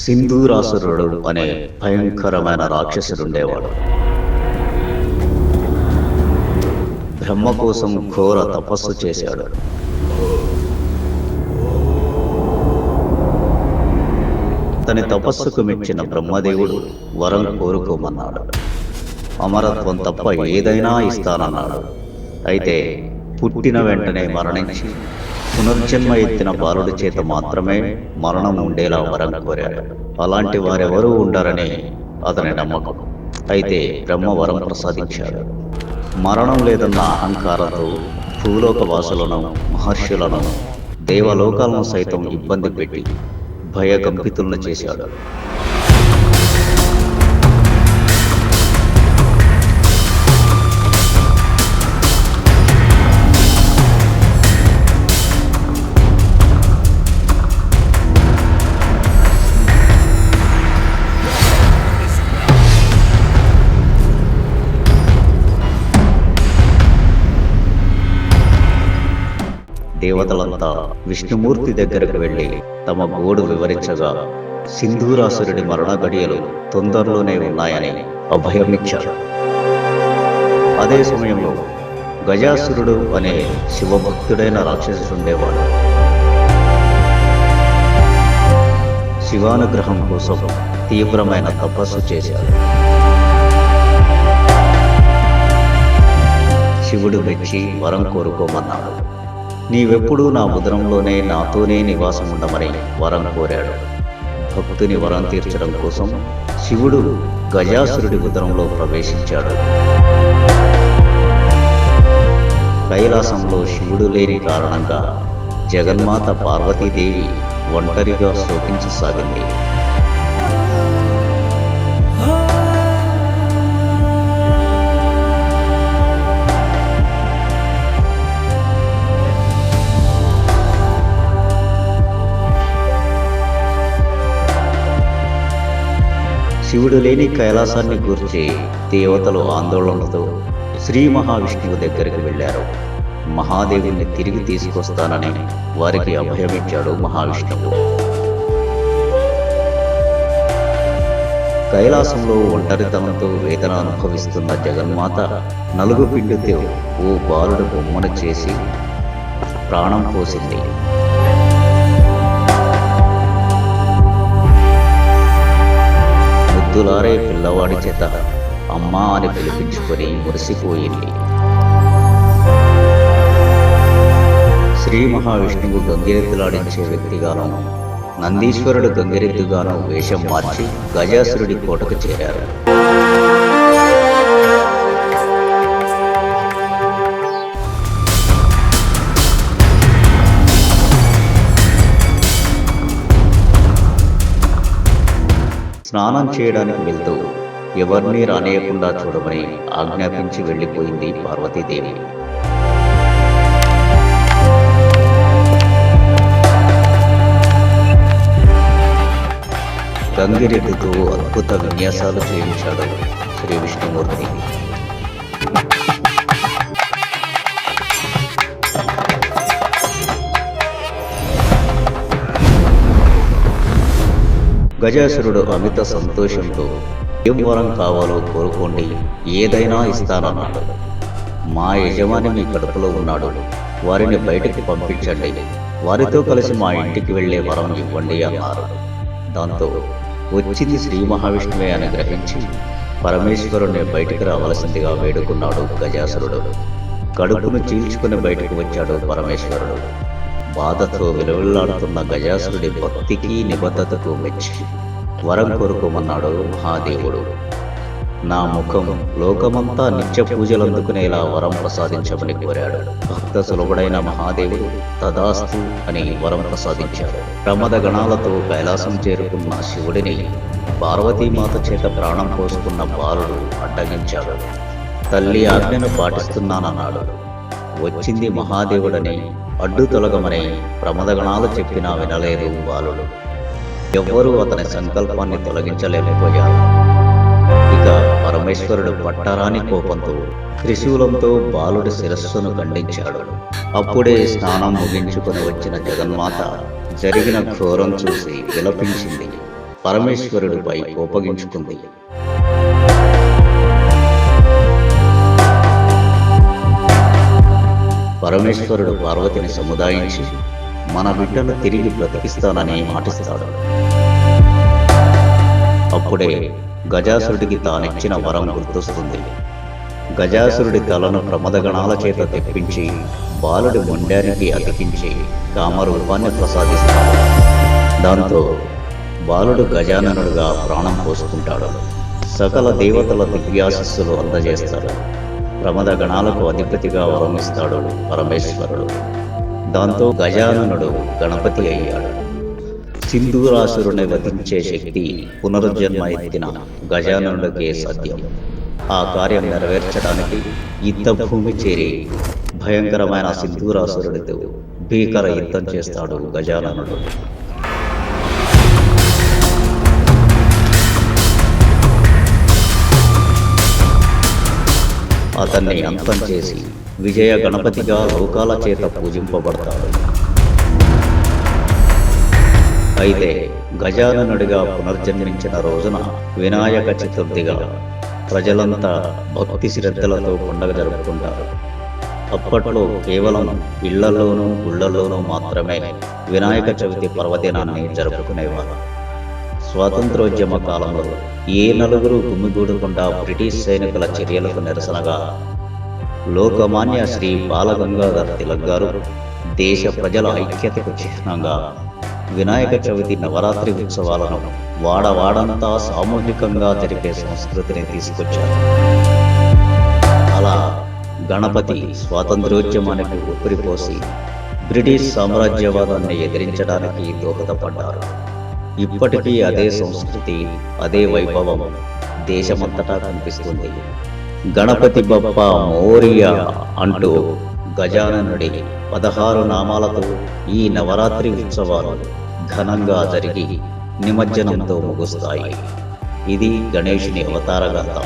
సింధూరాసురుడు అనే భయంకరమైన రాక్షసుడుండేవాడు బ్రహ్మ కోసం ఘోర తపస్సు చేశాడు తన తపస్సుకు మెచ్చిన బ్రహ్మదేవుడు వరం కోరుకోమన్నాడు అమరత్వం తప్ప ఏదైనా ఇస్తానన్నాడు అయితే పుట్టిన వెంటనే మరణించి పునర్జన్మ ఎత్తిన బాలుడి చేత మాత్రమే మరణం ఉండేలా వరం కోరాడు అలాంటి వారెవరూ ఉండరని అతని నమ్మకం. అయితే బ్రహ్మ వరం ప్రసాదించాడు మరణం లేదన్న అహంకారంతో భూలోక వాసులను మహర్షులను దేవలోకాలను సైతం ఇబ్బంది పెట్టి భయకంపితులను చేశాడు. దేవతలంతా విష్ణుమూర్తి దగ్గరకు వెళ్ళి తమ గోడు వివరించగా సింధూరాసురుడి మరణ గడియలు తొందరలోనే ఉన్నాయని అభయమిచ్చారు. అదే సమయంలో గజాసురుడు అనే శివభక్తుడైన రాక్షసుడుండేవాడు శివానుగ్రహం కోసం తీవ్రమైన తపస్సు చేశాడు. శివుడు మెచ్చి వరం కోరుకోమన్నాడు. నీవెప్పుడూ నా ఉదరంలోనే నాతోనే నివాసం ఉండమని వరం కోరాడు. భక్తుని వరం తీర్చడం కోసం శివుడు గజాసురుడి ఉదరంలో ప్రవేశించాడు. కైలాసంలో శివుడు లేని కారణంగా జగన్మాత పార్వతీదేవి ఒంటరిగా శోకించసాగింది. శివుడు లేని కైలాసాన్ని గురించి దేవతలు ఆందోళనతో శ్రీ మహావిష్ణువు దగ్గరికి వెళ్ళారు. మహాదేవుణ్ణి తిరిగి తీసుకొస్తానని వారికి అభయమిచ్చాడు మహావిష్ణువు. కైలాసంలో ఒంటరితనంతో వేదన అనుభవిస్తున్న జగన్మాత నలుగు పిండితో ఓ బాలుడు బొమ్మను చేసి ప్రాణం పోసింది. అమ్మా అని పిలిపించుకొని మురిసిపోయింది. శ్రీ మహావిష్ణువు గంగిరెద్దులాడించే వ్యక్తిగాను నందీశ్వరుడు గంగిరెద్దుగాను వేషం మార్చి గజాసురుడి కోటకు చేరారు. స్నానం చేయడానికి వెళ్తూ ఎవరినీ రానియకుండా చూడమని ఆజ్ఞాపించి వెళ్ళిపోయింది పార్వతీదేవి. గంగిరెడ్డితో అద్భుత విన్యాసాలు చేయించాడు శ్రీ విష్ణుమూర్తి. గజాసురుడు అమిత సంతోషంతో ఏం వరం కావాలో కోరుకోండి. ఏదైనా ఇస్తానన్నాడు. మా యజమాని మీ కడుపులో ఉన్నాడు. వారిని బయటికి పంపించండి. వారితో కలిసి మా ఇంటికి వెళ్ళే వరం ఇవ్వండి అన్నారు. దాంతో వచ్చింది శ్రీ మహావిష్ణువే అని గ్రహించి పరమేశ్వరుణ్ణి బయటికి రావలసిందిగా వేడుకున్నాడు గజాసురుడు. కడుపును చీల్చుకుని బయటకు వచ్చాడు పరమేశ్వరుడు. బాధతో విలువలాడుతున్న గజాసురుడి భక్తికి నిబద్ధతకు మెచ్చి వరం కోరుకోమన్నాడు మహాదేవుడు. నా ముఖం లోకమంతా నిత్య పూజలు అందుకునేలా వరం ప్రసాదించమని కోరాడు. భక్త సులభుడైన మహాదేవుడు తదాస్తు అని వరం ప్రసాదించాడు. ప్రమద గణాలతో కైలాసం చేరుకున్న శివుడిని పార్వతీమాత చేత ప్రాణం పోసుకున్న బాలుడు అడ్డగించాడు. తల్లి ఆజ్ఞను పాటిస్తున్నానన్నాడు. వచ్చింది మహాదేవుడని అడ్డు తొలగమని ప్రమదగణాలు చెప్పినా వినలేదు బాలుడు. ఎవ్వరూ అతని సంకల్పాన్ని తొలగించలేకపోయారు. ఇక పరమేశ్వరుడు పట్టరాని కోపంతో త్రిశూలంతో బాలుడి శిరస్సును ఖండించాడు. అప్పుడే స్నానం ముగించుకుని వచ్చిన జగన్మాత జరిగిన ఘోరం చూసి విలపించింది. పరమేశ్వరుడిపై కోపగించుకుంది. పరమేశ్వరుడు పార్వతిని సముదాయించి మన బిడ్డను తిరిగి బ్రతికిస్తానని మాటిస్తాడు. అప్పుడే గజాసురుడికి తానిచ్చిన వరం గుర్తొస్తుంది. గజాసురుడి తలను ప్రమదగణాల చేత తెప్పించి బాలుడి మొండానికి అతికించి కామరూపాన్ని ప్రసాదిస్తాడు. దాంతో బాలుడు గజాననుడుగా ప్రాణం పోసుకుంటాడు. సకల దేవతల దివ్యాశస్సులు అందజేస్తాడు. ప్రమద గణాలకు అధిపతిగా వరమిస్తాడు పరమేశ్వరుడు. దాంతో గజాననుడు గణపతి అయ్యాడు. సింధూరాసురుని వధించే శక్తి పునర్జన్మ ఎత్తిన గజాననుడికే సత్యం ఆ కార్యం నెరవేర్చడానికి యుద్ధభూమి చేరి భయంకరమైన సింధూరాసురుడితో భీకర యుద్ధం చేస్తాడు గజాననుడు. అతన్ని అంతం చేసి విజయ గణపతిగా లోకాల చేత పూజింపబడతాడు. అయితే గజాననుడిగా పునర్జన్మించిన రోజున వినాయక చతుర్థిగా ప్రజలంతా భక్తి శ్రద్ధలతో పండగ జరుపుకుంటారు. అప్పట్లో కేవలం ఇళ్ళలోనూ గుళ్ళలోనూ మాత్రమే వినాయక చవితి పర్వదినాన్ని జరుపుకునేవారు. స్వాతంత్రోద్యమ కాలంలో ఏ నలుగురు గుమ్మిగూడకుండా బ్రిటిష్ సైనికుల చర్యలకు నిరసనగా లోకమాన్య శ్రీ బాలగంగాధర్ తిలక్ గారు దేశ ప్రజల ఐక్యతకు చిహ్నంగా వినాయక చవితి నవరాత్రి ఉత్సవాలను వాడవాడంతా సామూహికంగా జరిపే సంస్కృతిని తీసుకొచ్చారు. అలా గణపతి స్వాతంత్ర్యోద్యమానికి ఊపిరిపోసి బ్రిటిష్ సామ్రాజ్యవాదాన్ని ఎదిరించడానికి దోహదపడ్డారు. ఇప్పటికీ అదే సంస్కృతి అదే వైభవం దేశమంతటా కనిపిస్తుంది. గణపతి బప్ప మోరియా అంటూ గజాననుడి పదహారు నామాలతో ఈ నవరాత్రి ఉత్సవాలు ఘనంగా జరిగి నిమజ్జనంతో ముగుస్తాయి. ఇది గణేషుని అవతార గాథ